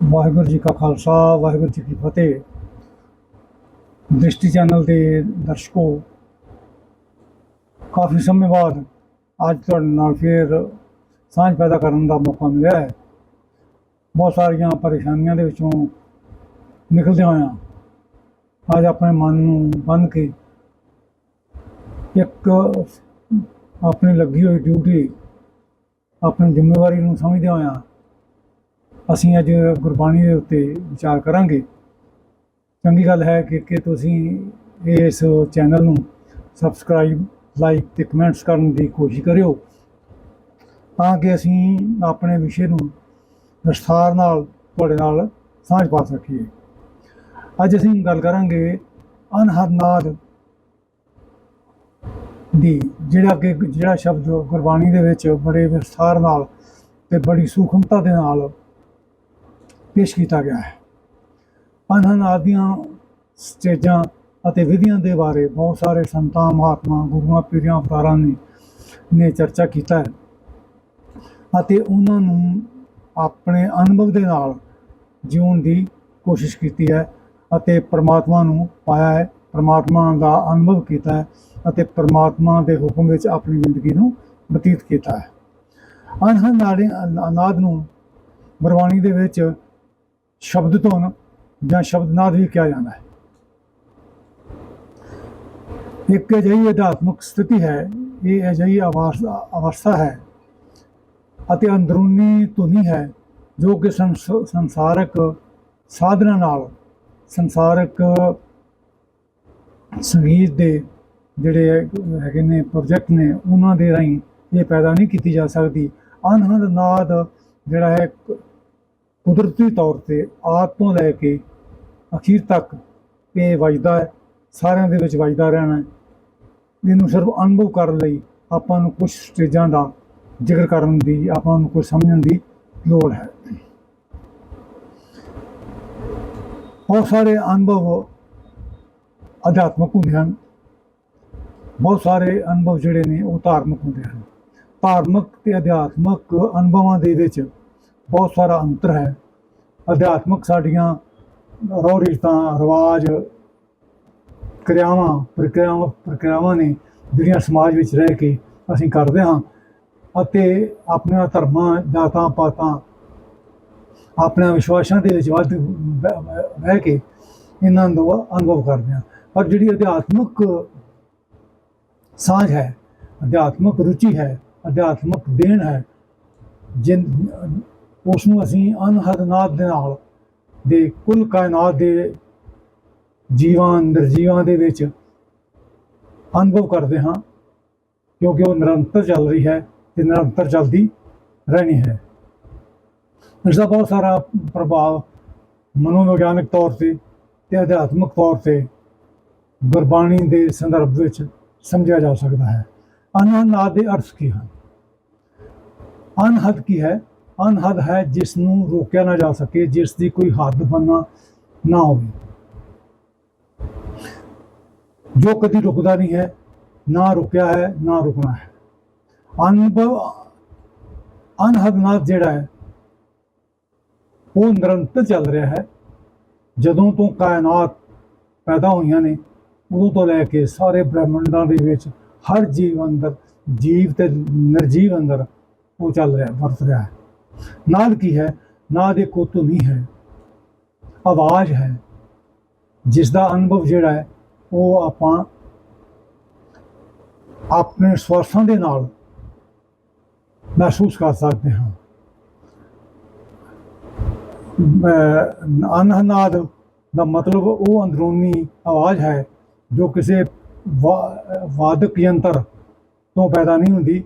ਵਾਹਿਗੁਰੂ ਜੀ ਕਾ ਖਾਲਸਾ, ਵਾਹਿਗੁਰੂ ਜੀ ਕੀ ਫਤਿਹ। ਦ੍ਰਿਸ਼ਟੀ ਚੈਨਲ ਦੇ ਦਰਸ਼ਕੋ, ਕਾਫੀ ਸਮੇਂ ਬਾਅਦ ਅੱਜ ਤੁਹਾਡੇ ਨਾਲ ਫਿਰ ਸਾਂਝ ਪੈਦਾ ਕਰਨ ਦਾ ਮੌਕਾ ਮਿਲਿਆ ਹੈ। ਬਹੁਤ ਸਾਰੀਆਂ ਪਰੇਸ਼ਾਨੀਆਂ ਦੇ ਵਿੱਚੋਂ ਨਿਕਲਦੇ ਹੋਇਆ ਅੱਜ ਆਪਣੇ ਮਨ ਨੂੰ ਬੰਨ ਕੇ ਇੱਕ ਆਪਣੀ ਲੱਗੀ ਹੋਈ ਡਿਊਟੀ ਆਪਣੀ ਜ਼ਿੰਮੇਵਾਰੀ ਨੂੰ ਸਮਝਦੇ ਹੋਇਆ ਅਸੀਂ ਅੱਜ ਗੁਰਬਾਣੀ ਦੇ ਉੱਤੇ ਵਿਚਾਰ ਕਰਾਂਗੇ। ਚੰਗੀ ਗੱਲ ਹੈ ਕਿ ਕਿ ਤੁਸੀਂ ਇਸ ਚੈਨਲ ਨੂੰ ਸਬਸਕ੍ਰਾਈਬ ਲਾਈਕ ਤੇ ਕਮੈਂਟਸ ਕਰਨ ਦੀ ਕੋਸ਼ਿਸ਼ ਕਰਿਓ। ਤਾਂ ਕਿ ਅਸੀਂ ਆਪਣੇ ਵਿਸ਼ੇ ਨੂੰ ਵਿਸਥਾਰ ਨਾਲ ਤੁਹਾਡੇ ਨਾਲ ਸਾਂਝ ਪਾ ਸਕੀਏ। ਅੱਜ ਅਸੀਂ ਗੱਲ ਕਰਾਂਗੇ ਅਨਹਦਨਾਦ ਦੀ, ਜਿਹੜਾ ਕਿ ਜਿਹੜਾ ਸ਼ਬਦ ਗੁਰਬਾਣੀ ਦੇ ਵਿੱਚ ਬੜੇ ਵਿਸਥਾਰ ਨਾਲ ਤੇ ਬੜੀ ਸੂਖਮਤਾ ਦੇ ਨਾਲ ਪੇਸ਼ ਕੀਤਾ ਗਿਆ ਹੈ। ਅਨਹਦ ਆਦੀਆਂ, ਸਟੇਜਾਂ ਅਤੇ ਵਿਧੀਆਂ ਦੇ ਬਾਰੇ ਬਹੁਤ ਸਾਰੇ ਸੰਤਾਂ, ਮਹਾਤਮਾ, ਗੁਰੂਆਂ, ਪੀਰਾਂ ਅਵਤਾਰਾਂ ਨੇ ਨੇ ਚਰਚਾ ਕੀਤਾ ਹੈ ਅਤੇ ਉਹਨਾਂ ਨੂੰ ਆਪਣੇ ਅਨੁਭਵ ਦੇ ਨਾਲ ਜਿਉਣ ਦੀ ਕੋਸ਼ਿਸ਼ ਕੀਤੀ ਹੈ ਅਤੇ ਪ੍ਰਮਾਤਮਾ ਨੂੰ ਪਾਇਆ ਹੈ। ਪ੍ਰਮਾਤਮਾ ਦਾ ਅਨੁਭਵ ਕੀਤਾ ਹੈ ਅਤੇ ਪ੍ਰਮਾਤਮਾ ਦੇ ਹੁਕਮ ਵਿੱਚ ਆਪਣੀ ਜ਼ਿੰਦਗੀ ਨੂੰ ਬਤੀਤ ਕੀਤਾ ਹੈ। ਅਨਹਦ ਨਾੜੇ ਨੂੰ ਗੁਰਬਾਣੀ ਦੇ ਵਿੱਚ ਸ਼ਬਦ ਧੁਨ ਜਾਂ ਸ਼ਬਦਨਾਦ ਵੀ ਕਿਹਾ ਜਾਂਦਾ ਹੈ। ਇੱਕ ਅਜਿਹੀ ਅਧਿਆਤਮਿਕ ਸਥਿਤੀ ਹੈ, ਇਹ ਅਜਿਹੀ ਅਵਸਥਾ ਅਵਸਥਾ ਹੈ ਅਤੇ ਅੰਦਰੂਨੀ ਧੁਨੀ ਹੈ, ਜੋ ਕਿ ਸੰਸ- ਸੰਸਾਰਕ ਸਾਧਨਾ ਨਾਲ, ਸੰਸਾਰਕ ਸੰਗੀਤ ਦੇ ਜਿਹੜੇ ਹੈਗੇ ਨੇ ਪ੍ਰੋਜੈਕਟ ਨੇ, ਉਹਨਾਂ ਦੇ ਰਾਹੀਂ ਇਹ ਪੈਦਾ ਨਹੀਂ ਕੀਤੀ ਜਾ ਸਕਦੀ। ਅਨਹਦ ਨਾਦ ਜਿਹੜਾ ਹੈ ਕੁਦਰਤੀ ਤੌਰ ਤੇ ਆਦ ਤੋਂ ਲੈ ਕੇ ਅਖੀਰ ਤੱਕ ਇਹ ਵੱਜਦਾ ਹੈ, ਸਾਰਿਆਂ ਦੇ ਵਿੱਚ ਵੱਜਦਾ ਰਹਿਣਾ ਹੈ। ਇਹਨੂੰ ਸਿਰਫ ਅਨੁਭਵ ਕਰਨ ਲਈ ਆਪਾਂ ਨੂੰ ਕੁਝ ਸਟੇਜਾਂ ਦਾ ਜ਼ਿਕਰ ਕਰਨ ਦੀ, ਆਪਾਂ ਨੂੰ ਕੁਝ ਸਮਝਣ ਦੀ ਲੋੜ ਹੈ। ਬਹੁਤ ਸਾਰੇ ਅਨੁਭਵ ਅਧਿਆਤਮਕ ਹੁੰਦੇ ਹਨ। ਬਹੁਤ ਸਾਰੇ ਅਨੁਭਵ ਜਿਹੜੇ ਨੇ ਉਹ ਧਾਰਮਿਕ ਹੁੰਦੇ ਹਨ। ਧਾਰਮਿਕ ਤੇ ਅਧਿਆਤਮਕ ਅਨੁਭਵਾਂ ਦੇ ਵਿੱਚ ਬਹੁਤ ਸਾਰਾ ਅੰਤਰ ਹੈ। ਅਧਿਆਤਮਕ ਸਾਡੀਆਂ ਰੋਹ ਰੀਤਾਂ, ਰਿਵਾਜ, ਕਿਰਿਆਵਾਂ, ਪ੍ਰਕਿਰਿਆਵਾਂ ਪ੍ਰਕਿਰਿਆਵਾਂ ਨੇ ਜਿਹੜੀਆਂ ਸਮਾਜ ਵਿੱਚ ਰਹਿ ਕੇ ਅਸੀਂ ਕਰਦੇ ਹਾਂ ਅਤੇ ਆਪਣੀਆਂ ਧਰਮਾਂ ਦਾਤਾਂ ਪਾਤਾਂ ਆਪਣੇ ਵਿਸ਼ਵਾਸਾਂ ਦੇ ਵਿੱਚ ਵੱਧ ਰਹਿ ਕੇ ਇਹਨਾਂ ਨੂੰ ਅਨੁਭਵ ਕਰਦੇ ਹਾਂ। ਪਰ ਜਿਹੜੀ ਅਧਿਆਤਮਕ ਸਾਂਝ ਹੈ, ਅਧਿਆਤਮਕ ਰੁਚੀ ਹੈ, ਅਧਿਆਤਮਕ ਦੇਣ ਹੈ, ਜਿਨ ਉਸ ਨੂੰ ਅਸੀਂ ਅਨਹਦ ਨਾਦ ਦੇ ਨਾਲ, ਦੇ ਕੁੱਲ ਕਾਇਨਾਤ ਦੇ ਜੀਵਾਂ ਨਿਰਜੀਵਾਂ ਦੇ ਵਿੱਚ ਅਨੁਭਵ ਕਰਦੇ ਹਾਂ, ਕਿਉਂਕਿ ਉਹ ਨਿਰੰਤਰ ਚੱਲ ਰਹੀ ਹੈ ਤੇ ਨਿਰੰਤਰ ਚੱਲਦੀ ਰਹਿਣੀ ਹੈ। ਇਸ ਦਾ ਬਹੁਤ ਸਾਰਾ ਪ੍ਰਭਾਵ ਮਨੋਵਿਗਿਆਨਕ ਤੌਰ ਤੇ ਤੇ ਅਧਿਆਤਮਿਕ ਤੌਰ ਤੇ ਗੁਰਬਾਣੀ ਦੇ ਸੰਦਰਭ ਵਿੱਚ ਸਮਝਿਆ ਜਾ ਸਕਦਾ ਹੈ। ਅਨਹਦ ਦੇ ਅਰਥ ਕੀ ਹਨ? ਅਨਹਦ ਕੀ ਹੈ? ਅਨਹਦ ਹੈ ਜਿਸ ਨੂੰ ਰੋਕਿਆ ਨਾ ਜਾ ਸਕੇ, ਜਿਸ ਦੀ ਕੋਈ ਹੱਦ ਬੰਨਾ ਨਾ ਹੋਵੇ। ਜੋ ਕਦੀ ਰੁਕਦਾ ਨਹੀਂ ਹੈ, ਨਾ ਰੁਕਿਆ ਹੈ, ਨਾ ਰੁਕਣਾ ਹੈ। ਅਨੁਭਵ ਅਨਹਦਨਾਥ ਜਿਹੜਾ ਹੈ, ਉਹ ਨਿਰੰਤਰ ਚੱਲ ਰਿਹਾ ਹੈ। ਜਦੋਂ ਤੋਂ ਕਾਇਨਾਤ ਪੈਦਾ ਹੋਈਆਂ ਨੇ, ਉਦੋਂ ਤੋਂ ਲੈ ਕੇ ਸਾਰੇ ਬ੍ਰਹਿਮੰਡਾਂ ਦੇ ਵਿੱਚ ਹਰ ਜੀਵ ਅੰਦਰ, ਜੀਵ ਤੇ ਨਿਰਜੀਵ ਅੰਦਰ ਉਹ ਚੱਲ ਰਿਹਾ, ਵਰਤ ਰਿਹਾ ਹੈ। ਨਾਦ ਕੀ ਹੈ ਨਾਦ ਇੱਕ ਉਹ ਧੁਨੀ ਹੈ। ਆਵਾਜ਼ ਹੈ। ਜਿਸ ਦਾ ਅਨੁਭਵ ਜਿਹੜਾ ਹੈ, ਉਹ ਆਪਾਂ ਆਪਣੇ ਸਵਾਸਾਂ ਦੇ ਨਾਲ ਮਹਿਸੂਸ ਕਰ ਸਕਦੇ ਹਾਂ। ਅਨਹਨਾਦ ਦਾ ਮਤਲਬ ਉਹ ਅੰਦਰੂਨੀ ਆਵਾਜ਼ ਹੈ, ਜੋ ਕਿਸੇ ਵਾ- ਵਾਦਕ ਯੰਤਰ ਤੋਂ ਪੈਦਾ ਨਹੀਂ ਹੁੰਦੀ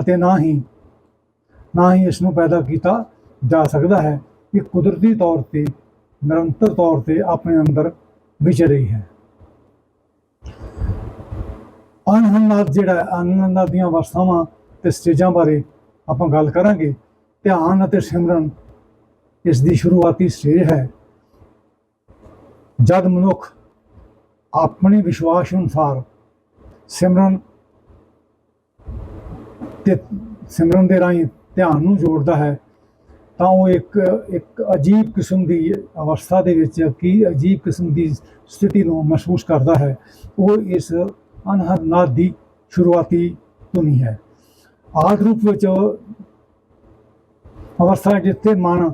ਅਤੇ ਨਾ ਹੀ ਨਾ ਹੀ ਇਸ ਨੂੰ ਪੈਦਾ ਕੀਤਾ ਜਾ ਸਕਦਾ ਹੈ। ਇਹ ਕੁਦਰਤੀ ਤੌਰ ਤੇ, ਨਿਰੰਤਰ ਤੌਰ ਤੇ ਆਪਣੇ ਅੰਦਰ ਵਿਚ ਰਹੀ ਹੈ। ਅਨਹਨਾਦ ਜਿਹੜਾ ਅਨਹਨਾਦ ਦੀਆਂ ਅਵਸਥਾਵਾਂ ਤੇ ਸਟੇਜਾਂ ਬਾਰੇ ਆਪਾਂ ਗੱਲ ਕਰਾਂਗੇ। ਧਿਆਨ ਅਤੇ ਸਿਮਰਨ ਇਸ ਦੀ ਸ਼ੁਰੂਆਤੀ ਸਟੇਜ ਹੈ। ਜਦ ਮਨੁੱਖ ਆਪਣੇ ਵਿਸ਼ਵਾਸ ਅਨੁਸਾਰ ਸਿਮਰਨ ਤੇ ਸਿਮਰਨ ਦੇ ਰਾਹੀਂ ਧਿਆਨ ਨੂੰ ਜੋੜਦਾ ਹੈ, ਤਾਂ ਉਹ ਇੱਕ ਇੱਕ ਅਜੀਬ ਕਿਸਮ ਦੀ ਅਵਸਥਾ ਦੇ ਵਿੱਚ ਕੀ ਅਜੀਬ ਕਿਸਮ ਦੀ ਸਥਿਤੀ ਨੂੰ ਮਹਿਸੂਸ ਕਰਦਾ ਹੈ, ਉਹ ਇਸ ਅਨਹਦ ਨਾਦ ਦੀ ਸ਼ੁਰੂਆਤੀ ਧੁਨੀ ਹੈ। ਆਦ ਰੂਪ ਵਿੱਚ ਅਵਸਥਾ ਜਿੱਥੇ ਮਨ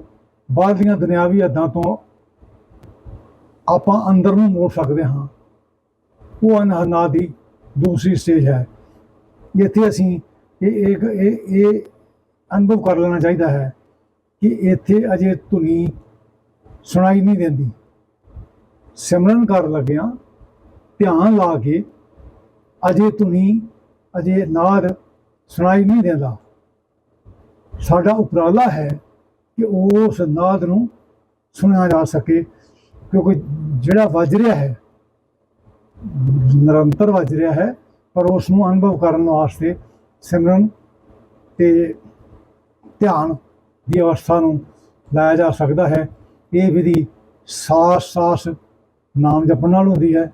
ਬਾਹਰ ਦੀਆਂ ਦੁਨਿਆਵੀ ਹੱਦਾਂ ਤੋਂ ਆਪਾਂ ਅੰਦਰ ਨੂੰ ਮੋੜ ਸਕਦੇ ਹਾਂ। ਉਹ ਅਨਹਦ ਨਾਦ ਦੀ ਦੂਸਰੀ ਸਟੇਜ ਹੈ। ਜਿੱਥੇ ਅਸੀਂ ਇਹ ਇਹ ਇਹ ਅਨੁਭਵ ਕਰ ਲੈਣਾ ਚਾਹੀਦਾ ਹੈ ਕਿ ਇੱਥੇ ਅਜੇ ਧੁਨੀ ਸੁਣਾਈ ਨਹੀਂ ਦਿੰਦੀ। ਸਿਮਰਨ ਕਰਨ ਲੱਗਿਆਂ, ਧਿਆਨ ਲਾ ਕੇ ਅਜੇ ਧੁਨੀ, ਅਜੇ ਨਾਦ ਸੁਣਾਈ ਨਹੀਂ ਦਿੰਦਾ। ਸਾਡਾ ਉਪਰਾਲਾ ਹੈ ਕਿ ਉਸ ਨਾਦ ਨੂੰ ਸੁਣਿਆ ਜਾ ਸਕੇ, ਕਿਉਂਕਿ ਜਿਹੜਾ ਵੱਜ ਰਿਹਾ ਹੈ, ਨਿਰੰਤਰ ਵੱਜ ਰਿਹਾ ਹੈ, ਪਰ ਉਸ ਨੂੰ ਅਨੁਭਵ ਕਰਨ ਵਾਸਤੇ ਸਿਮਰਨ ਤੇ ਧਿਆਨ ਦੀ ਅਵਸਥਾ ਨੂੰ ਲਾਇਆ ਜਾ ਸਕਦਾ ਹੈ। ਇਹ ਵਿਧੀ ਸਾਸ ਸਾਸ ਨਾਮ ਜਪਣ ਨਾਲ ਹੁੰਦੀ ਹੈ।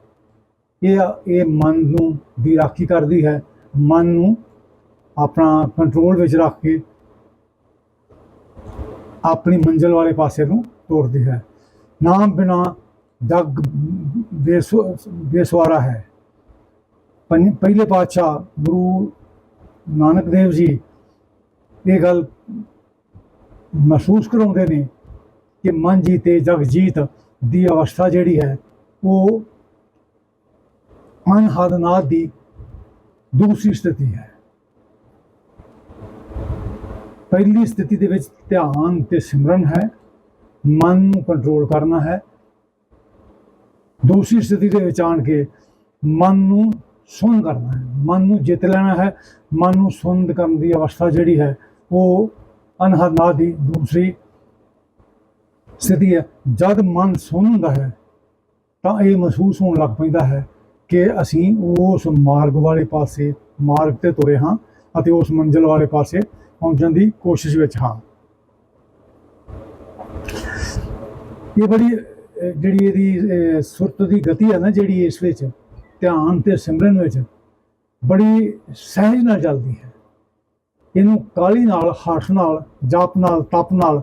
ਇਹ ਇਹ ਮਨ ਨੂੰ ਦੀ ਰਾਖੀ ਕਰਦੀ ਹੈ। ਮਨ ਨੂੰ ਆਪਣਾ ਕੰਟਰੋਲ ਵਿੱਚ ਰੱਖ ਕੇ ਆਪਣੀ ਮੰਜ਼ਿਲ ਵਾਲੇ ਪਾਸੇ ਨੂੰ ਤੋਰਦੀ ਹੈ। ਨਾਮ ਬਿਨਾ ਜਗ ਬੇਸੁ- ਬੇਸਵਾਰਾ ਹੈ। ਪੰਜ- ਪਹਿਲੇ ਪਾਤਸ਼ਾਹ ਗੁਰੂ ਨਾਨਕ ਦੇਵ ਜੀ, ਇਹ ਗੱਲ ਮਹਿਸੂਸ ਕਰਾਉਂਦੇ ਨੇ ਕਿ ਮਨ ਜੀਤੇ, ਜਗ ਜੀਤ ਦੀ ਅਵਸਥਾ ਜਿਹੜੀ ਹੈ, ਉਹ ਅਨਹਦ ਦੀ ਦੂਸਰੀ ਸਥਿਤੀ ਹੈ। ਪਹਿਲੀ ਸਥਿਤੀ ਦੇ ਵਿੱਚ ਧਿਆਨ ਤੇ ਸਿਮਰਨ ਹੈ, ਮਨ ਨੂੰ ਕੰਟਰੋਲ ਕਰਨਾ ਹੈ। ਦੂਸਰੀ ਸਥਿਤੀ ਦੇ ਵਿੱਚ ਆਣ ਕੇ ਮਨ ਨੂੰ ਸੁਣ ਕਰਨਾ ਹੈ। ਮਨ ਨੂੰ ਜਿੱਤ ਲੈਣਾ ਹੈ, ਮਨ ਨੂੰ ਸੁੰਦ ਕਰਨ ਦੀ ਅਵਸਥਾ ਜਿਹੜੀ ਹੈ, ਉਹ ਅਨਹਦ ਦੀ ਦੂਸਰੀ ਸਥਿਤੀ ਹੈ। ਜਦ ਮਨ ਸੁਣ ਹੁੰਦਾ ਹੈ, ਤਾਂ ਇਹ ਮਹਿਸੂਸ ਹੋਣ ਲੱਗ ਪੈਂਦਾ ਹੈ ਕਿ ਅਸੀਂ ਉਸ ਮਾਰਗ ਵਾਲੇ ਪਾਸੇ, ਮਾਰਗ ਤੇ ਤੁਰੇ ਹਾਂ ਅਤੇ ਉਸ ਮੰਜ਼ਿਲ ਵਾਲੇ ਪਾਸੇ ਪਹੁੰਚਣ ਦੀ ਕੋਸ਼ਿਸ਼ ਵਿੱਚ ਹਾਂ। ਇਹ ਬੜੀ ਜਿਹੜੀ ਇਹਦੀ ਸੁਰਤ ਦੀ ਗਤੀ ਹੈ ਨਾ ਜਿਹੜੀ ਇਸ ਵਿੱਚ, ਧਿਆਨ ਤੇ ਸਿਮਰਨ ਵਿੱਚ ਬੜੀ ਸਹਿਜ ਨਾਲ ਚੱਲਦੀ ਹੈ। ਇਹਨੂੰ ਕਾਲੀ ਨਾਲ ਹੱਠ ਨਾਲ, ਜਾਪ ਨਾਲ, ਤਪ ਨਾਲ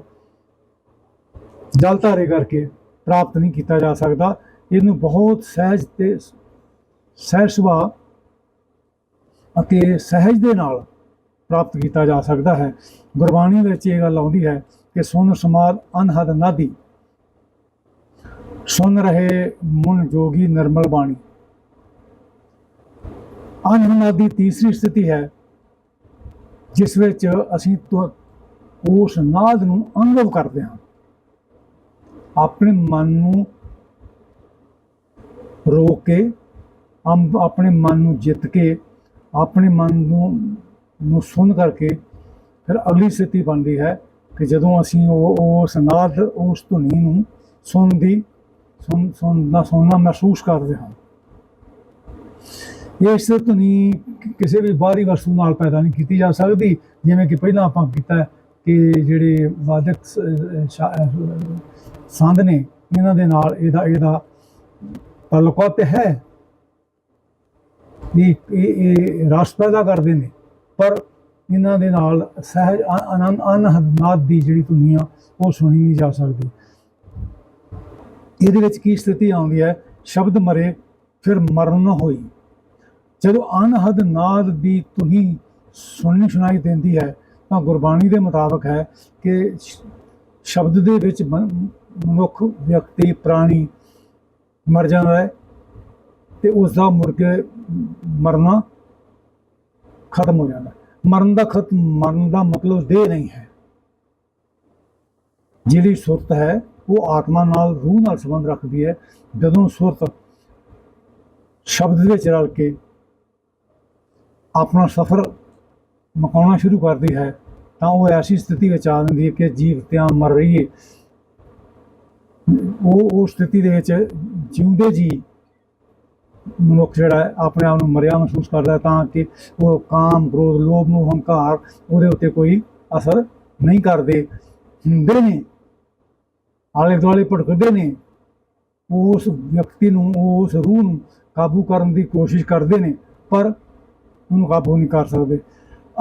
ਜਲ ਧਾਰੇ ਕਰਕੇ ਪ੍ਰਾਪਤ ਨਹੀਂ ਕੀਤਾ ਜਾ ਸਕਦਾ। ਇਹਨੂੰ ਬਹੁਤ ਸਹਿਜ ਤੇ ਸਹਿਜ ਸੁਭਾਅ ਅਤੇ ਸਹਿਜ ਦੇ ਨਾਲ ਪ੍ਰਾਪਤ ਕੀਤਾ ਜਾ ਸਕਦਾ ਹੈ। ਗੁਰਬਾਣੀ ਵਿੱਚ ਇਹ ਗੱਲ ਆਉਂਦੀ ਹੈ ਕਿ ਸੁਨ ਸਮਾਦ ਅਨਹਦ ਨਾਦੀ, ਸੁਨ ਰਹੇ ਮਨ ਜੋਗੀ ਨਿਰਮਲ ਬਾਣੀ। ਅਨਹਦ ਨਾਦੀ ਤੀਸਰੀ ਸਥਿਤੀ ਹੈ ਜਿਸ ਵਿੱਚ ਅਸੀਂ ਉਸ ਨਾਦ ਨੂੰ ਅਨੁਭਵ ਕਰਦੇ ਹਾਂ। ਆਪਣੇ ਮਨ ਨੂੰ ਰੋਕ ਕੇ ਆਪਣੇ ਮਨ ਨੂੰ ਜਿੱਤ ਕੇ, ਆਪਣੇ ਮਨ ਨੂੰ ਨੂੰ ਸੁਣ ਕਰਕੇ ਫਿਰ ਅਗਲੀ ਸਥਿਤੀ ਬਣਦੀ ਹੈ ਕਿ ਜਦੋਂ ਅਸੀਂ ਉਹ ਉਸ ਨਾਦ, ਉਸ ਧੁਨੀ ਨੂੰ ਸੁਣਦੀ ਸੁਣ ਸੁਣਨਾ ਸੁਣਨਾ ਮਹਿਸੂਸ ਕਰਦੇ ਹਾਂ। ਇਸ ਧੁਨੀ ਕਿਸੇ ਵੀ ਬਾਹਰੀ ਵਸਤੂ ਨਾਲ ਪੈਦਾ ਨਹੀਂ ਕੀਤੀ ਜਾ ਸਕਦੀ, ਜਿਵੇਂ ਕਿ ਪਹਿਲਾਂ ਆਪਾਂ ਕੀਤਾ ਕਿ ਜਿਹੜੇ ਵਾਦਕ ਸੰਦ ਨੇ, ਇਹਨਾਂ ਦੇ ਨਾਲ ਇਹਦਾ ਇਹਦਾ ਤਾਲੁਕਾਤ ਹੈ ਇਹ ਇਹ ਇਹ ਰਸ ਪੈਦਾ ਕਰਦੇ ਨੇ। ਪਰ ਇਹਨਾਂ ਦੇ ਨਾਲ ਸਹਿਜ ਅ- ਆਨੰਦ ਅਨਹਦ ਦੀ ਜਿਹੜੀ ਧੁਨੀ ਆ ਉਹ ਸੁਣੀ ਨਹੀਂ ਜਾ ਸਕਦੀ। ਇਹਦੇ ਵਿੱਚ ਕੀ ਸਥਿਤੀ ਆਉਂਦੀ ਹੈ? ਸ਼ਬਦ ਮਰੇ, ਫਿਰ ਮਰਨ ਹੋਈ। ਜਦੋਂ ਅਨਹਦ ਨਾਦ ਦੀ ਧੁਨੀ ਸੁਣਨੀ ਸੁਣਾਈ ਦਿੰਦੀ ਹੈ, ਤਾਂ ਗੁਰਬਾਣੀ ਦੇ ਮੁਤਾਬਕ ਹੈ ਕਿ ਸ਼ਬਦ ਦੇ ਵਿੱਚ ਮਨੁੱਖ, ਵਿਅਕਤੀ, ਪ੍ਰਾਣੀ ਮਰ ਜਾਂਦਾ ਹੈ ਤੇ ਉਸ ਦਾ ਮੁੜ ਮਰਨਾ ਖਤਮ ਹੋ ਜਾਂਦਾ ਮਰਨ ਦਾ ਖਤਮ ਮਰਨ ਦਾ ਮਤਲਬ ਦੇ ਨਹੀਂ ਹੈ। ਜਿਹੜੀ ਸੁਰਤ ਹੈ, ਉਹ ਆਤਮਾ ਨਾਲ, ਰੂਹ ਨਾਲ ਸੰਬੰਧ ਰੱਖਦੀ ਹੈ। ਜਦੋਂ ਸੁਰਤ ਸ਼ਬਦ ਵਿੱਚ ਰਲ ਕੇ ਆਪਣਾ ਸਫ਼ਰ ਮਕਾਉਣਾ ਸ਼ੁਰੂ ਕਰਦੀ ਹੈ, ਤਾਂ ਉਹ ਐਸੀ ਸਥਿਤੀ ਵਿੱਚ ਆ ਜਾਂਦੀ ਹੈ ਕਿ ਜੀਵ ਤਿਆਂ ਮਰ ਰਹੀ ਹੈ। ਉਹ ਉਹ ਸਥਿਤੀ ਦੇ ਵਿੱਚ ਜਿਉਂਦੇ ਜੀ ਮਨੁੱਖ ਜਿਹੜਾ ਆਪਣੇ ਆਪ ਨੂੰ ਮਰਿਆ ਮਹਿਸੂਸ ਕਰਦਾ ਤਾਂ ਕਿ ਉਹ ਕਾਮ, ਕ੍ਰੋਧ, ਲੋਭ ਮੋਹ ਹੰਕਾਰ ਉਹਦੇ ਉੱਤੇ ਕੋਈ ਅਸਰ ਨਹੀਂ ਕਰਦੇ। ਹੁੰਦੇ ਨੇ, ਆਲੇ ਦੁਆਲੇ ਭਟਕਦੇ ਨੇ, ਉਸ ਵਿਅਕਤੀ ਨੂੰ, ਉਸ ਰੂਹ ਨੂੰ ਕਾਬੂ ਕਰਨ ਦੀ ਕੋਸ਼ਿਸ਼ ਕਰਦੇ ਨੇ, ਪਰ ਉਹਨੂੰ ਕਾਬੂ ਨਹੀਂ ਕਰ ਸਕਦੇ।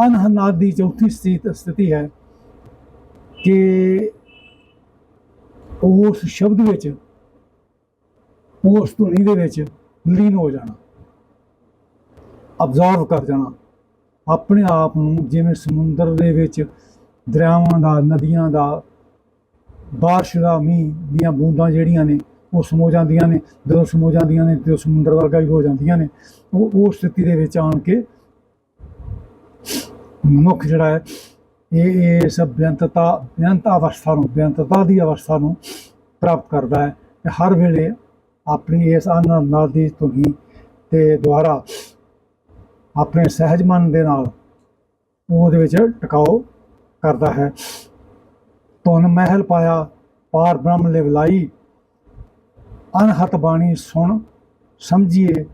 ਅਨਹਨਾਦ ਦੀ ਚੌਥੀ ਸਥਿਤ- ਸਥਿਤੀ ਹੈ ਕਿ ਉਸ ਸ਼ਬਦ ਵਿੱਚ, ਉਸ ਧੁਨੀ ਦੇ ਵਿੱਚ ਲੀਨ ਹੋ ਜਾਣਾ। ਅਬਜ਼ਰਵ ਕਰ ਜਾਣਾ। ਆਪਣੇ ਆਪ ਨੂੰ ਜਿਵੇਂ ਸਮੁੰਦਰ ਦੇ ਵਿੱਚ ਦਰਿਆਵਾਂ ਦਾ, ਨਦੀਆਂ ਦਾ, ਬਾਰਿਸ਼ ਦਾ, ਮੀਂਹ ਦੀਆਂ ਬੂੰਦਾਂ ਜਿਹੜੀਆਂ ਨੇ, ਉਹ ਸਮੋ ਜਾਂਦੀਆਂ ਨੇ। ਜਦੋਂ ਸਮੋ ਜਾਂਦੀਆਂ ਨੇ, ਤੇ ਸਮੁੰਦਰ ਵਰਗਾ ਹੀ ਹੋ ਜਾਂਦੀਆਂ ਨੇ। ਉਹ ਉਸ ਸਥਿਤੀ ਦੇ ਵਿੱਚ ਆਣ ਕੇ ਮਨੁੱਖ ਜਿਹੜਾ ਹੈ, ਇਹ ਇਹ ਸਭ ਬੇਅੰਤਤਾ, ਬੇਅੰਤ ਅਵਸਥਾ ਨੂੰ, ਬੇਅੰਤਤਾ ਦੀ ਅਵਸਥਾ ਨੂੰ ਪ੍ਰਾਪਤ ਕਰਦਾ ਹੈ ਤੇ ਹਰ ਵੇਲੇ ਆਪਣੀ ਇਸ ਆਨੰਦ ਦੀ ਧੁਨੀ ਤੇ ਦੁਆਰਾ ਆਪਣੇ ਸਹਿਜ ਮਨ ਦੇ ਨਾਲ ਉਹਦੇ ਵਿੱਚ ਟਿਕਾਓ ਕਰਦਾ ਹੈ। ਧੁਨ ਮਹਿਲ ਪਾਇਆ, ਪਾਰ ਬ੍ਰਹਮ ਲਿਵਲਾਈ ਅਨਹਤ ਬਾਣੀ ਸੁਣ, ਸਮਝੀਏ,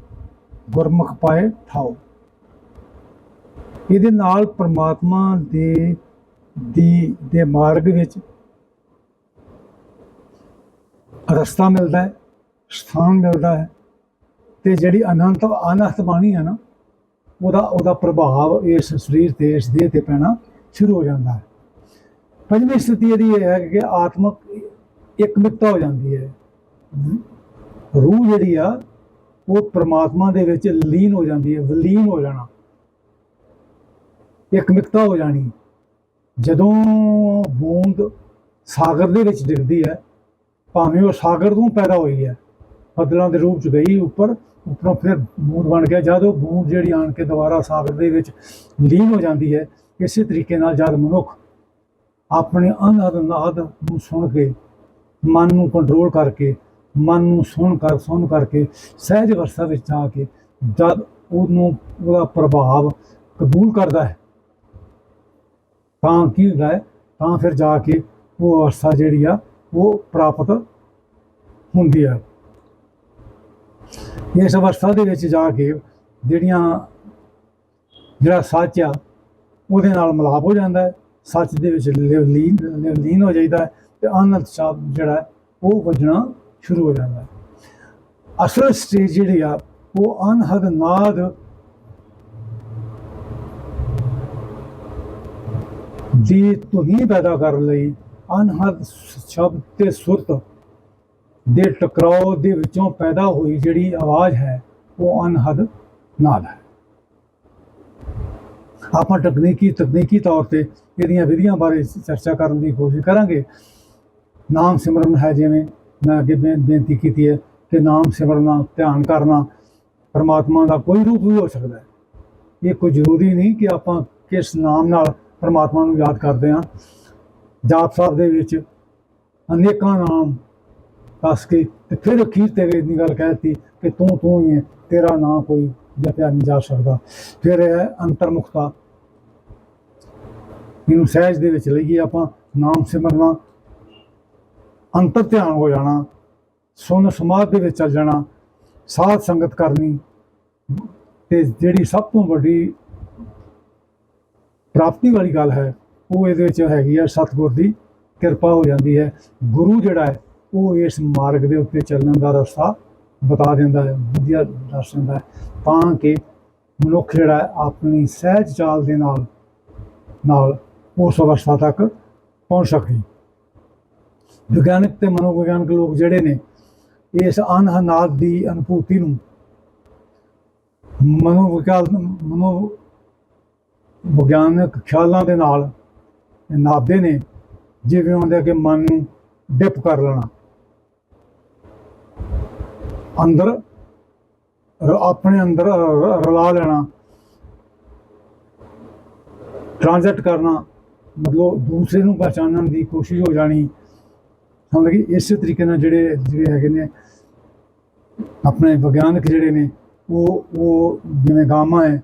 ਗੁਰਮੁਖ ਪਾਏ ਠਾਓ। ਇਹਦੇ ਨਾਲ ਪ੍ਰਮਾਤਮਾ ਦੇ, ਦੀ, ਦੇ ਮਾਰਗ ਵਿੱਚ ਰਸਤਾ ਮਿਲਦਾ ਹੈ, ਸਥਾਨ ਮਿਲਦਾ ਹੈ ਤੇ ਜਿਹੜੀ ਅਨੰਤ ਅਨਹਤ ਬਾਣੀ ਹੈ ਨਾ, ਉਹਦਾ ਉਹਦਾ ਪ੍ਰਭਾਵ ਇਸ ਸਰੀਰ ਤੇ, ਇਸ ਦੇਹ ਤੇ ਪੈਣਾ ਸ਼ੁਰੂ ਹੋ ਜਾਂਦਾ ਹੈ। ਪੰਜਵੀਂ ਸਥਿਤੀ ਇਹਦੀ ਇਹ ਹੈ ਕਿ ਆਤਮਕ ਇਕਮਿਕਤਾ ਹੋ ਜਾਂਦੀ ਹੈ। ਰੂਹ ਜਿਹੜੀ ਆ, ਉਹ ਪ੍ਰਮਾਤਮਾ ਦੇ ਵਿੱਚ ਲੀਨ ਹੋ ਜਾਂਦੀ ਹੈ, ਵਿਲੀਨ ਹੋ ਜਾਣਾ। ਇਕਮਿਕਤਾ ਹੋ ਜਾਣੀ। ਜਦੋਂ ਬੂੰਦ ਸਾਗਰ ਦੇ ਵਿੱਚ ਡਿੱਗਦੀ ਹੈ, ਭਾਵੇਂ ਉਹ ਸਾਗਰ ਤੋਂ ਪੈਦਾ ਹੋਈ ਹੈ, ਬੱਦਲਾਂ ਦੇ ਰੂਪ ਚ ਗਈ ਉੱਪਰ, ਉੱਪਰੋਂ ਫਿਰ ਬੂੰਦ ਬਣ ਗਿਆ। ਜਦ ਉਹ ਬੂੰਦ ਜਿਹੜੀ ਆਣ ਕੇ ਦੁਬਾਰਾ ਸਾਗਰ ਦੇ ਵਿੱਚ ਲੀਨ ਹੋ ਜਾਂਦੀ ਹੈ, ਇਸੇ ਤਰੀਕੇ ਨਾਲ ਜਦ ਮਨੁੱਖ ਆਪਣੇ ਅਨਹਦ ਨਾਦ ਨੂੰ ਸੁਣ ਕੇ, ਮਨ ਨੂੰ ਕੰਟਰੋਲ ਕਰਕੇ, ਮਨ ਨੂੰ ਸੁਣ ਕਰ, ਸੁਣ ਕਰਕੇ, ਸਹਿਜ ਵਰਸਾ ਵਿੱਚ ਆ ਕੇ, ਜਦ ਉਹਨੂੰ, ਉਹਦਾ ਪ੍ਰਭਾਵ ਕਬੂਲ ਕਰਦਾ ਹੈ ਤਾਂ ਕੀ ਹੁੰਦਾ ਹੈ? ਤਾਂ ਫਿਰ ਜਾ ਕੇ ਉਹ ਅਵਸਥਾ ਜਿਹੜੀ ਆ, ਉਹ ਪ੍ਰਾਪਤ ਹੁੰਦੀ ਆ। ਇਸ ਅਵਸਥਾ ਦੇ ਵਿੱਚ ਜਾ ਕੇ ਜਿਹੜੀਆਂ, ਜਿਹੜਾ ਸੱਚ ਆ, ਉਹਦੇ ਨਾਲ ਮਿਲਾਪ ਹੋ ਜਾਂਦਾ ਹੈ। ਸੱਚ ਦੇ ਵਿੱਚ ਲੀਨ ਲੀਨ ਹੋ ਜਾਂਦਾ ਹੈ ਤੇ ਆਨੰਦ ਸ਼ਬਦ ਜਿਹੜਾ ਉਹ ਵੱਜਣਾ ਸ਼ੁਰੂ ਹੋ ਜਾਂਦਾ ਅਸਲ ਸਟੇਜ ਜਿਹੜੀ ਆ, ਉਹ ਅਨਹਦ ਨਾਦ ਦੀ ਧੁਨੀ ਪੈਦਾ ਕਰਨ ਲਈ ਅਨਹਦ ਸ਼ਬਦ ਤੇ ਸੁਰਤ ਦੇ ਟਕਰਾਓ ਦੇ ਵਿੱਚੋਂ ਪੈਦਾ ਹੋਈ ਜਿਹੜੀ ਆਵਾਜ਼ ਹੈ, ਉਹ ਅਨਹਦ ਨਾਦ ਹੈ। ਆਪਾਂ ਤਕਨੀਕੀ ਤਕਨੀਕੀ ਤੌਰ ਤੇ ਇਹਦੀਆਂ ਵਿਧੀਆਂ ਬਾਰੇ ਚਰਚਾ ਕਰਨ ਦੀ ਕੋਸ਼ਿਸ਼ ਕਰਾਂਗੇ। ਨਾਮ ਸਿਮਰਨ ਹੈ ਜਿਵੇਂ ਮੈਂ ਅੱਗੇ ਬੇ- ਬੇਨਤੀ ਕੀਤੀ ਹੈ ਕਿ ਨਾਮ ਸਿਮਰਨਾ ਧਿਆਨ ਕਰਨਾ ਪਰਮਾਤਮਾ ਦਾ ਕੋਈ ਰੂਪ ਵੀ ਹੋ ਸਕਦਾ ਹੈ। ਇਹ ਕੋਈ ਜ਼ਰੂਰੀ ਨਹੀਂ ਕਿ ਆਪਾਂ ਕਿਸ ਨਾਮ ਨਾਲ ਪਰਮਾਤਮਾ ਨੂੰ ਯਾਦ ਕਰਦੇ ਹਾਂ। ਜਾਪ ਸਾਹਿਬ ਦੇ ਵਿੱਚ ਅਨੇਕਾਂ ਨਾਮ ਦੱਸ ਕੇ ਤੇ ਫਿਰ ਅਖੀਰ ਤੇ ਇਹ ਗੱਲ ਕਹਿਤੀ ਕਿ ਤੂੰ ਤੂੰ ਹੀ ਹੈ, ਤੇਰਾ ਨਾਮ ਕੋਈ ਜਪਿਆ ਨਹੀਂ ਜਾ ਸਕਦਾ। ਫਿਰ ਇਹ ਹੈ ਅੰਤਰਮੁਖਤਾ ਇਹਨੂੰ ਸਹਿਜ ਦੇ ਵਿੱਚ ਲਈਏ ਆਪਾਂ, ਨਾਮ ਸਿਮਰਨਾ, ਅੰਤਰ ਧਿਆਨ ਹੋ ਜਾਣਾ ਸੁਨ ਸਮਾਧ ਦੇ ਵਿੱਚ ਚੱਲ ਜਾਣਾ, ਸਾਧ ਸੰਗਤ ਕਰਨੀ ਤੇ ਜਿਹੜੀ ਸਭ ਤੋਂ ਵੱਡੀ ਪ੍ਰਾਪਤੀ ਵਾਲੀ ਗੱਲ ਹੈ, ਉਹ ਇਹਦੇ ਵਿੱਚ ਹੈਗੀ ਹੈ ਸਤਿਗੁਰ ਦੀ ਕਿਰਪਾ ਹੋ ਜਾਂਦੀ ਹੈ। ਗੁਰੂ ਜਿਹੜਾ ਹੈ, ਉਹ ਇਸ ਮਾਰਗ ਦੇ ਉੱਤੇ ਚੱਲਣ ਦਾ ਰਸਤਾ ਬਤਾ ਦਿੰਦਾ ਹੈ, ਵਧੀਆ ਦੱਸ ਦਿੰਦਾ ਹੈ। ਤਾਂ ਕਿ ਮਨੁੱਖ ਜਿਹੜਾ ਆਪਣੀ ਸਹਿਜ ਚਾਲ ਦੇ ਨਾਲ ਨਾਲ ਉਸ ਅਵਸਥਾ ਤੱਕ ਪਹੁੰਚ ਸਕੇ। ਵਿਗਿਆਨਕ ਤੇ ਮਨੋਵਿਗਿਆਨਕ ਲੋਕ ਜਿਹੜੇ ਨੇ, ਇਸ ਅਨਹਨਾਦ ਦੀ ਅਨੁਭੂਤੀ ਨੂੰ ਮਨੋਵਿਗਿਆਨ ਮਨੋ ਵਿਗਿਆਨਕ ਖਿਆਲਾਂ ਦੇ ਨਾਲ ਨਾਪਦੇ ਨੇ, ਜਿਵੇਂ ਹੁੰਦੇ ਕਿ ਮਨ ਨੂੰ ਡਿਪ ਕਰ ਲੈਣਾ। ਅੰਦਰ ਆਪਣੇ ਅੰਦਰ ਰ- ਰਲਾ ਲੈਣਾ। ਟ੍ਰਾਂਜ਼ਿਟ ਕਰਨਾ, ਮਤਲਬ ਦੂਸਰੇ ਨੂੰ ਪਛਾਣਨ ਦੀ ਕੋਸ਼ਿਸ਼ ਹੋ ਜਾਣੀ। ਸਮਝ ਗਈ? ਇਸੇ ਤਰੀਕੇ ਨਾਲ ਜਿਹੜੇ ਜਿਹੜੇ ਹੈਗੇ ਨੇ, ਆਪਣੇ ਵਿਗਿਆਨਕ ਜਿਹੜੇ ਨੇ, ਉਹ ਉਹ ਜਿਵੇਂ ਗਾਮਾ ਹੈ,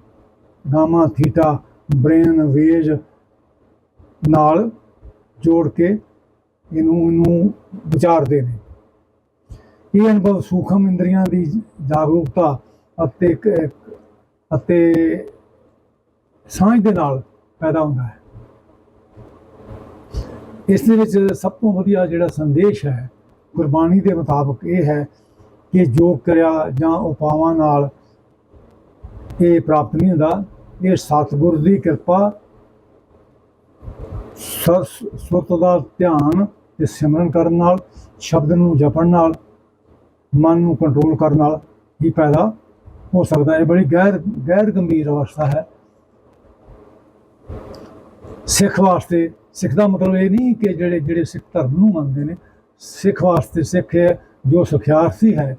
ਗਾਮਾ, ਥੀਟਾ ਬ੍ਰੇਨ ਵੇਜ ਨਾਲ ਜੋੜ ਕੇ ਇਹਨੂੰ ਇਹਨੂੰ ਵਿਚਾਰਦੇ ਨੇ। ਇਹ ਅਨੁਭਵ ਸੂਖਮ ਇੰਦਰੀਆਂ ਦੀ ਜਾਗਰੂਕਤਾ ਅਤੇ ਅਤੇ ਸਾਂਝ ਦੇ ਨਾਲ ਪੈਦਾ ਹੁੰਦਾ ਹੈ। ਇਸ ਦੇ ਵਿੱਚ ਸਭ ਤੋਂ ਵਧੀਆ ਜਿਹੜਾ ਸੰਦੇਸ਼ ਹੈ, ਗੁਰਬਾਣੀ ਦੇ ਮੁਤਾਬਕ ਇਹ ਹੈ ਕਿ ਜੋ ਕਿਰਿਆ ਜਾਂ ਉਪਾਵਾਂ ਨਾਲ ਇਹ ਪ੍ਰਾਪਤ ਨਹੀਂ ਹੁੰਦਾ ਇਹ ਸਤਿਗੁਰ ਦੀ ਕਿਰਪਾ ਸਰਸ ਸੁਰਤ ਦਾ ਧਿਆਨ ਤੇ ਸਿਮਰਨ ਕਰਨ ਨਾਲ, ਸ਼ਬਦ ਨੂੰ ਜਪਣ ਨਾਲ, ਮਨ ਨੂੰ ਕੰਟਰੋਲ ਕਰਨ ਨਾਲ ਹੀ ਪੈਦਾ ਹੋ ਸਕਦਾ ਹੈ। ਇਹ ਬੜੀ ਗੈਰ ਗੈਰ ਗੰਭੀਰ ਅਵਸਥਾ ਹੈ। ਸਿੱਖ ਵਾਸਤੇ, ਸਿੱਖ ਦਾ ਮਤਲਬ ਇਹ ਨਹੀਂ ਕਿ ਜਿਹੜੇ ਜਿਹੜੇ ਸਿੱਖ ਧਰਮ ਨੂੰ ਮੰਨਦੇ ਨੇ, ਸਿੱਖ ਵਾਸਤੇ ਸਿੱਖ ਹੈ ਜੋ ਸੁਖਿਆਰਥੀ ਹੈ,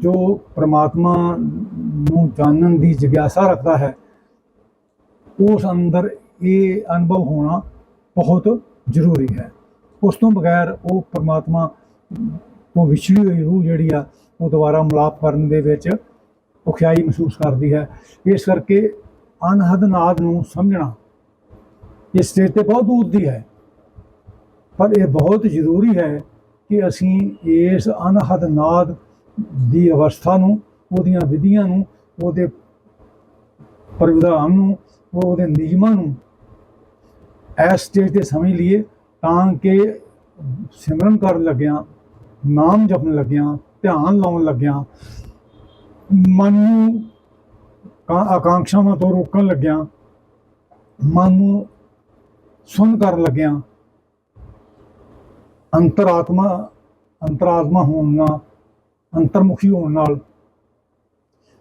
ਜੋ ਪ੍ਰਮਾਤਮਾ ਨੂੰ ਜਾਣਨ ਦੀ ਜਿਗਿਆਸਾ ਰੱਖਦਾ ਹੈ। ਉਸ ਅੰਦਰ ਇਹ ਅਨੁਭਵ ਹੋਣਾ ਬਹੁਤ ਜ਼ਰੂਰੀ ਹੈ। ਉਸ ਤੋਂ ਬਗੈਰ ਉਹ ਪਰਮਾਤਮਾ ਤੋਂ ਵਿਛੜੀ ਹੋਈ ਰੂਹ ਜਿਹੜੀ ਆ, ਉਹ ਦੁਬਾਰਾ ਮਿਲਾਪ ਕਰਨ ਦੇ ਵਿੱਚ ਔਖਿਆਈ ਮਹਿਸੂਸ ਕਰਦੀ ਹੈ। ਇਸ ਕਰਕੇ ਅਨਹਦ ਨਾਦ ਨੂੰ ਸਮਝਣਾ ਇਸ ਸਟੇਜ ਤੇ ਬਹੁਤ ਦੂਰ ਦੀ ਹੈ। ਪਰ ਇਹ ਬਹੁਤ ਜ਼ਰੂਰੀ ਹੈ ਕਿ ਅਸੀਂ ਇਸ ਅਨਹਦ ਨਾਦ ਦੀ ਅਵਸਥਾ ਨੂੰ, ਉਹਦੀਆਂ ਵਿਧੀਆਂ ਨੂੰ, ਉਹਦੇ ਪਰਿਵਿਧਾਨ ਨੂੰ ਉਹਦੇ ਨਿਯਮਾਂ ਨੂੰ ਇਸ ਸਟੇਜ ਤੇ ਸਮਝ ਲਈਏ ਤਾਂ ਕਿ ਸਿਮਰਨ ਕਰਨ ਲੱਗਿਆਂ, ਨਾਮ ਜਪਣ ਲੱਗਿਆਂ, ਧਿਆਨ ਲਾਉਣ ਲੱਗਿਆਂ, ਮਨ ਨੂੰ ਕਾਂ- ਆਕਾਂਖਸ਼ਾਵਾਂ ਤੋਂ ਰੋਕਣ ਲੱਗਿਆਂ, ਮਨ ਨੂੰ ਸੁਣ ਕਰਨ ਲੱਗਿਆਂ, ਅੰਤਰਾਤਮਾ ਅੰਤਰਾਤਮਾ ਹੋਣ ਨਾਲ, ਅੰਤਰਮੁਖੀ ਹੋਣ ਨਾਲ,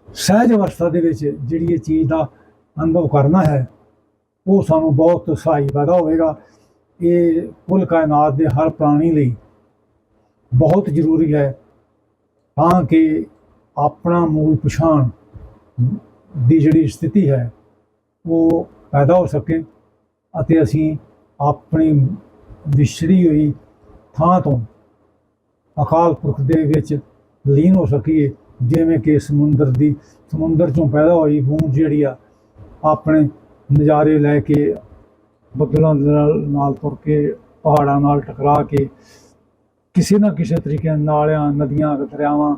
ਸਹਿਜ ਅਵਸਥਾ ਦੇ ਵਿੱਚ ਜਿਹੜੀ ਇਹ ਚੀਜ਼ ਦਾ ਅਨੁਭਵ ਕਰਨਾ ਹੈ, ਉਹ ਸਾਨੂੰ ਬਹੁਤ ਸਹਾਈ ਪੈਦਾ ਹੋਵੇਗਾ। ਇਹ ਕੁੱਲ ਕਾਇਨਾਤ ਦੇ ਹਰ ਪ੍ਰਾਣੀ ਲਈ ਬਹੁਤ ਜ਼ਰੂਰੀ ਹੈ ਤਾਂ ਕਿ ਆਪਣਾ ਮੂਲ ਪਛਾਣ ਦੀ ਜਿਹੜੀ ਸਥਿਤੀ ਹੈ, ਉਹ ਪੈਦਾ ਹੋ ਸਕੇ ਅਤੇ ਅਸੀਂ ਆਪਣੀ ਵਿਛੜੀ ਹੋਈ ਥਾਂ ਤੋਂ ਅਕਾਲ ਪੁਰਖ ਦੇ ਵਿੱਚ ਲੀਨ ਹੋ ਸਕੀਏ, ਜਿਵੇਂ ਕਿ ਸਮੁੰਦਰ ਦੀ, ਸਮੁੰਦਰ ਚੋਂ ਪੈਦਾ ਹੋਈ ਬੂੰਦ ਜਿਹੜੀ ਆ ਆਪਣੇ ਨਜ਼ਾਰੇ ਲੈ ਕੇ, ਬੱਦਲਾਂ ਦੇ ਨਾਲ ਨਾਲ ਤੁਰ ਕੇ, ਪਹਾੜਾਂ ਨਾਲ ਟਕਰਾ ਕੇ, ਕਿਸੇ ਨਾ ਕਿਸੇ ਤਰੀਕੇ ਨਾਲਿਆਂ, ਨਦੀਆਂ, ਦਰਿਆਵਾਂ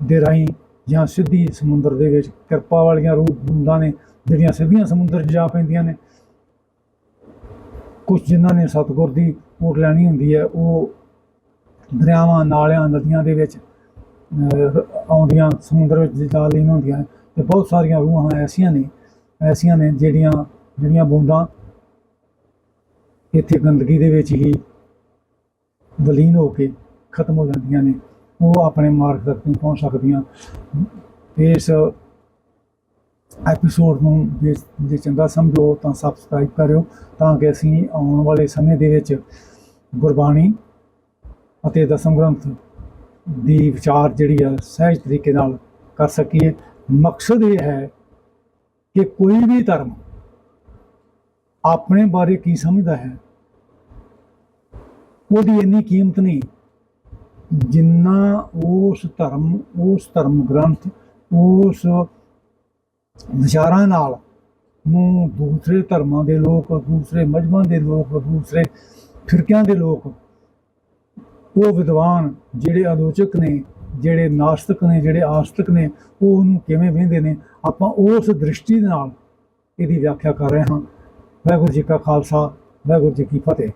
ਦੇ ਰਾਹੀਂ ਜਾਂ ਸਿੱਧੀ ਸਮੁੰਦਰ ਦੇ ਵਿੱਚ ਕਿਰਪਾ ਵਾਲੀਆਂ ਰੂਪ ਬੂੰਦਾਂ ਨੇ, ਜਿਹੜੀਆਂ ਸਿੱਧੀਆਂ ਸਮੁੰਦਰ 'ਚ ਜਾ ਪੈਂਦੀਆਂ ਨੇ। ਕੁਝ ਜਿਨ੍ਹਾਂ ਨੇ ਸਤਿਗੁਰ ਦੀ ਓਟ ਲੈਣੀ ਹੁੰਦੀ ਹੈ, ਉਹ ਦਰਿਆਵਾਂ, ਨਾਲਿਆਂ, ਨਦੀਆਂ ਦੇ ਵਿੱਚ ਆਉਂਦੀਆਂ, ਸਮੁੰਦਰ ਵਿੱਚ ਜਾ ਲੀਨ ਹੁੰਦੀਆਂ ਨੇ ਤੇ ਬਹੁਤ ਸਾਰੀਆਂ ਰੂਹਾਂ ਐਸੀਆਂ ਨੇ ਐਸੀਆਂ ਨੇ ਜਿਹੜੀਆਂ ਜਿਹੜੀਆਂ ਬੂੰਦਾਂ ਇੱਥੇ ਗੰਦਗੀ ਦੇ ਵਿੱਚ ਹੀ ਵਿਲੀਨ ਹੋ ਕੇ ਖਤਮ ਹੋ ਜਾਂਦੀਆਂ ਨੇ, ਉਹ ਆਪਣੇ ਮਾਰਗ ਤੱਕ ਨਹੀਂ ਪਹੁੰਚ ਸਕਦੀਆਂ। ਇਸ ਐਪੀਸੋਡ ਨੂੰ ਜੇ ਜੇ ਚੰਗਾ ਸਮਝੋ ਤਾਂ ਸਬਸਕ੍ਰਾਈਬ ਕਰਿਓ ਤਾਂ ਕਿ ਅਸੀਂ ਆਉਣ ਵਾਲੇ ਸਮੇਂ ਦੇ ਵਿੱਚ ਗੁਰਬਾਣੀ ਅਤੇ ਦਸਮ ਗ੍ਰੰਥ ਦੀ ਵਿਚਾਰ ਜਿਹੜੀ ਆ ਸਹਿਜ ਤਰੀਕੇ ਨਾਲ ਕਰ ਸਕੀਏ। ਮਕਸਦ ਇਹ ਹੈ ਕਿ ਕੋਈ ਵੀ ਧਰਮ ਆਪਣੇ ਬਾਰੇ ਕੀ ਸਮਝਦਾ ਹੈ, ਉਹਦੀ ਇੰਨੀ ਕੀਮਤ ਨਹੀਂ, ਜਿੰਨਾ ਉਸ ਧਰਮ ਉਸ ਧਰਮ ਗ੍ਰੰਥ, ਉਸ ਵਿਚਾਰਾਂ ਨਾਲ ਨੂੰ ਦੂਸਰੇ ਧਰਮਾਂ ਦੇ ਲੋਕ, ਦੂਸਰੇ ਮਜ਼ਹਬਾਂ ਦੇ ਲੋਕ, ਦੂਸਰੇ ਫਿਰਕਿਆਂ ਦੇ ਲੋਕ, ਉਹ ਵਿਦਵਾਨ ਜਿਹੜੇ ਆਲੋਚਕ ਨੇ ਜਿਹੜੇ ਨਾਸ਼ਤਕ ਨੇ, ਜਿਹੜੇ ਆਸਤਕ ਨੇ, ਉਹ ਉਹਨੂੰ ਕਿਵੇਂ ਵੇਖਦੇ ਨੇ? ਆਪਾਂ ਉਸ ਦ੍ਰਿਸ਼ਟੀ ਦੇ ਨਾਲ ਇਹਦੀ ਵਿਆਖਿਆ ਕਰ ਰਹੇ ਹਾਂ। ਵਾਹਿਗੁਰੂ ਜੀ ਕਾ ਖਾਲਸਾ, ਵਾਹਿਗੁਰੂ ਜੀ ਕੀ ਫਤਿਹ।